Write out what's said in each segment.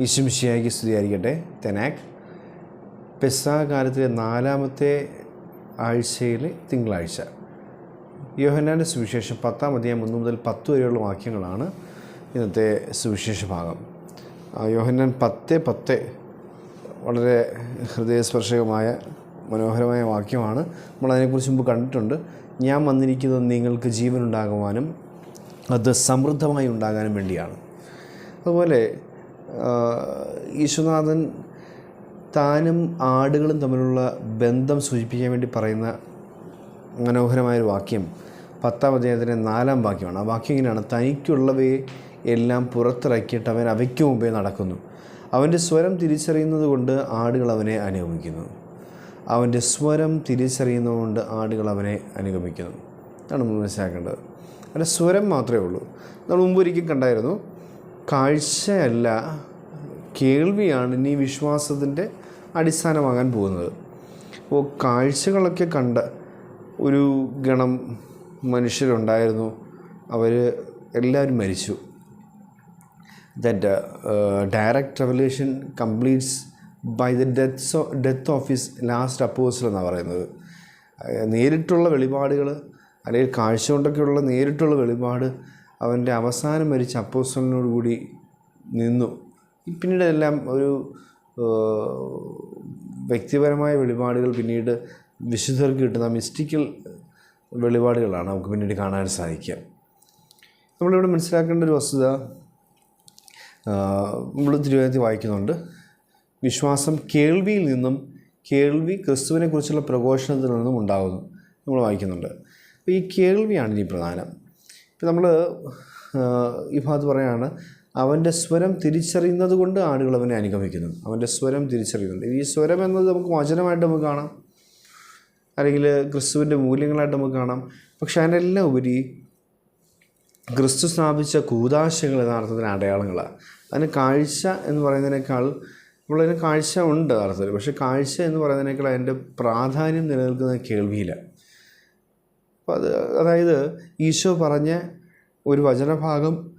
ഈശുമിഷിയായിക്ക് സ്തുതിയായിരിക്കട്ടെ. തെനാക്. പെസാ കാലത്തിലെ നാലാമത്തെ ആഴ്ചയിലെ തിങ്കളാഴ്ച. യോഹന്നാന്റെ സുവിശേഷം പത്താം അധ്യായം ഒന്ന് മുതൽ പത്ത് വരെയുള്ള വാക്യങ്ങളാണ് ഇന്നത്തെ സുവിശേഷ ഭാഗം. യോഹന്നാൻ പത്ത് പത്ത് വളരെ ഹൃദയസ്പർശകമായ മനോഹരമായ വാക്യമാണ്. നമ്മൾ അതിനെക്കുറിച്ച് മുമ്പ് കണ്ടിട്ടുണ്ട്. ഞാൻ വന്നിരിക്കുന്നത് നിങ്ങൾക്ക് ജീവനുണ്ടാകുവാനും അത് സമൃദ്ധമായി ഉണ്ടാകാനും വേണ്ടിയാണ്. അതുപോലെ ആ, ഈശ്വനാഥൻ താനും ആടുകളും തമ്മിലുള്ള ബന്ധം സൂചിപ്പിക്കാൻ വേണ്ടി പറയുന്ന മനോഹരമായൊരു വാക്യം പത്താം അധ്യായത്തിന്റെ നാലാം വാക്യമാണ്. ആ വാക്യം ഇങ്ങനെയാണ്. തനിക്കുള്ളവയെ എല്ലാം പുറത്തിറക്കിയിട്ട് അവൻ അവയ്ക്ക് മുമ്പേ നടക്കുന്നു. അവന്റെ സ്വരം തിരിച്ചറിയുന്നത് കൊണ്ട് ആടുകൾ അവനെ അനുഗമിക്കുന്നു. അവന്റെ സ്വരം തിരിച്ചറിയുന്നതുകൊണ്ട് ആടുകൾ അവനെ അനുഗമിക്കുന്നു. അതാണ് നമ്മൾ മനസ്സിലാക്കേണ്ടത്. അവന്റെ സ്വരം മാത്രമേ ഉള്ളൂ. നമ്മൾ മുമ്പ് ഒരിക്കൽ കണ്ടായിരുന്നു കാഴ്ചയല്ല കേൾവിയാണ് ഇനി വിശ്വാസത്തിന്റെ അടിസ്ഥാനമാകാൻ പോകുന്നത്. അപ്പോൾ കാഴ്ചകളൊക്കെ കണ്ട ഒരു ഗണം മനുഷ്യരുണ്ടായിരുന്നു. അവർ എല്ലാവരും മരിച്ചു. That direct revelation completes by the deaths death of his last apostle എന്നാണ് പറയുന്നത്. അഹ് നേരിട്ടുള്ള വെളിപാടുകൾ അല്ലെങ്കിൽ കാഴ്ച കൊണ്ടൊക്കെയുള്ള നേരിട്ടുള്ള വെളിപാട് അവന്റെ അവസാനം മരിച്ച കൂടി നിന്നു. പിന്നീട് എല്ലാം ഒരു വ്യക്തിപരമായ വെളിപാടുകൾ പിന്നീട് വിശുദ്ധർക്ക് കിട്ടുന്ന മിസ്റ്റിക്കൽ വെളിപാടുകളാണ് നമുക്ക് പിന്നീട് കാണാൻ സാധിക്കുക. നമ്മളിവിടെ മനസ്സിലാക്കേണ്ട ഒരു വസ്തുത നമ്മൾ തിരുവനന്തപുരത്ത് വായിക്കുന്നുണ്ട്. വിശ്വാസം കേൾവിയിൽ നിന്നും കേൾവി ക്രിസ്തുവിനെക്കുറിച്ചുള്ള പ്രഘോഷണത്തിൽ നിന്നും ഉണ്ടാകുന്നു. നമ്മൾ വായിക്കുന്നുണ്ട്. അപ്പോൾ ഈ കേൾവിയാണ് ഇനി പ്രധാനം. ഇപ്പം നമ്മൾ ഈ ഭാഗത്ത് പറയുകയാണ് അവന്റെ സ്വരം തിരിച്ചറിയുന്നത് കൊണ്ട് ആളുകൾ അവനെ അനുഗമിക്കുന്നു. അവന്റെ സ്വരം തിരിച്ചറിയുന്നുണ്ട്. ഈ സ്വരം എന്നത് നമുക്ക് വചനമായിട്ട് നമുക്ക് കാണാം. അല്ലെങ്കിൽ ക്രിസ്തുവിന്റെ മൂല്യങ്ങളായിട്ട് നമുക്ക് കാണാം. പക്ഷെ അതിനെല്ലാം ഉപരി ക്രിസ്തു സ്ഥാപിച്ച കൂതാശകൾ യഥാർത്ഥത്തിന് അടയാളങ്ങളാണ്. അതിന് കാഴ്ച എന്ന് പറയുന്നതിനേക്കാൾ നമ്മളതിന് കാഴ്ച ഉണ്ട് യഥാർത്ഥത്തിൽ. പക്ഷേ കാഴ്ച എന്ന് പറയുന്നതിനേക്കാൾ അതിന്റെ പ്രാധാന്യം നിലനിൽക്കുന്ന കേൾവിയില്ല. അപ്പോൾ അത് അതായത് ഈശോ പറഞ്ഞ ഒരു വചനഭാഗം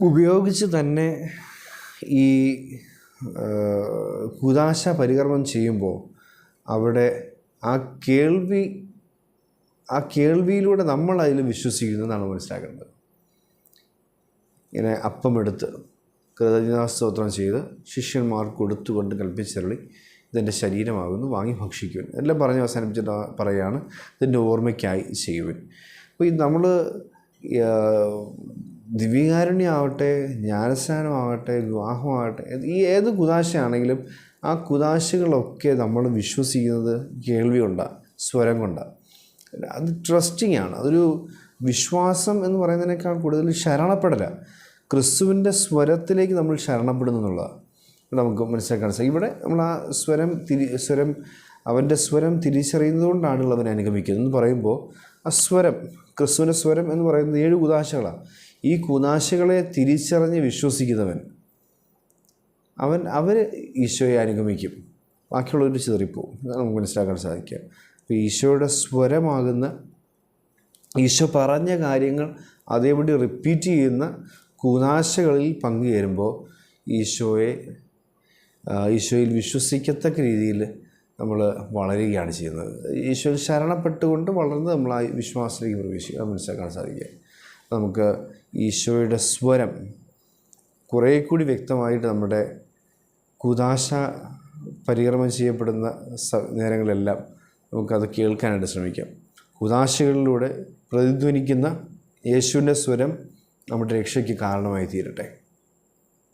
ഉപയോഗിച്ച് തന്നെ ഈ കുദാശ പരികർമ്മം ചെയ്യുമ്പോൾ അവിടെ ആ കേൾവി ആ കേൾവിയിലൂടെ നമ്മൾ അതിൽ വിശ്വസിക്കുന്നതാണ് മനസ്സിലാക്കേണ്ടത്. ഇങ്ങനെ അപ്പമെടുത്ത് കൃതജ്ഞതാസ്തോത്രം ചെയ്ത് ശിഷ്യന്മാർ കൊടുത്തുകൊണ്ട് കൽപ്പിച്ചരളി ഇതെന്റെ ശരീരമാകുന്നു വാങ്ങി ഭക്ഷിക്കുവൻ. എല്ലാം പറഞ്ഞ് അവസാനിപ്പിച്ചിട്ട് പറയുകയാണ് ഇതിന്റെ ഓർമ്മയ്ക്കായി ചെയ്യുവൻ. അപ്പോൾ ഈ നമ്മൾ ദിവ്യകാരുണ്യമാവട്ടെ ജ്ഞാനസ്നാനമാവട്ടെ വിവാഹമാവട്ടെ ഈ ഏത് കുതാശയാണെങ്കിലും ആ കുതാശകളൊക്കെ നമ്മൾ വിശ്വസിക്കുന്നത് കേൾവി കൊണ്ടാണ് സ്വരം കൊണ്ടാണ് അത് ട്രസ്റ്റിംഗ് ആണ് അതൊരു വിശ്വാസം എന്ന് പറയുന്നതിനേക്കാൾ കൂടുതൽ ശരണപ്പെടല. ക്രിസ്തുവിന്റെ സ്വരത്തിലേക്ക് നമ്മൾ ശരണപ്പെടുന്നു എന്നുള്ളതാണ്. നമുക്ക് മനസ്സിലാക്കാൻ സാധിക്കും ഇവിടെ നമ്മൾ ആ സ്വരം തിരി സ്വരം അവന്റെ സ്വരം തിരിച്ചറിയുന്നതുകൊണ്ട് ആളുകൾ അവനെ അനുഗമിക്കുന്നത്. എന്ന് പറയുമ്പോൾ ആ സ്വരം ക്രിസ്തുവിന്റെ സ്വരം എന്ന് പറയുന്നത് ഏഴ് കുതാശകളാണ് ഈ കുതാശകളെ തിരിച്ചറിഞ്ഞ് വിശ്വസിക്കുന്നവൻ അവൻ അവർ ഈശോയെ അനുഗമിക്കും. ബാക്കിയുള്ളവർ ചിതറിപ്പോവും. നമുക്ക് മനസ്സിലാക്കാൻ സാധിക്കുക. അപ്പോൾ ഈശോയുടെ സ്വരമാകുന്ന ഈശോ പറഞ്ഞ കാര്യങ്ങൾ അതേപടി റിപ്പീറ്റ് ചെയ്യുന്ന കുനാശകളിൽ പങ്കുചേരുമ്പോൾ ഈശോയെ ഈശോയിൽ വിശ്വസിക്കത്തക്ക രീതിയിൽ നമ്മൾ വളരുകയാണ് ചെയ്യുന്നത്. ഈശ്വരൻ ശരണപ്പെട്ടുകൊണ്ട് വളർന്ന് നമ്മൾ ആ വിശ്വാസത്തിലേക്ക് പ്രവേശിക്കുക മനസ്സിലാക്കാൻ സാധിക്കുക. നമുക്ക് ഈശോയുടെ സ്വരം കുറേ കൂടി വ്യക്തമായിട്ട് നമ്മുടെ കുതാശ പരികർമ്മം ചെയ്യപ്പെടുന്ന നേരങ്ങളെല്ലാം നമുക്കത് കേൾക്കാനായിട്ട് ശ്രമിക്കാം. കുതാശകളിലൂടെ പ്രതിധ്വനിക്കുന്ന യേശുവിന്റെ സ്വരം നമ്മുടെ രക്ഷയ്ക്ക് കാരണമായി തീരട്ടെ.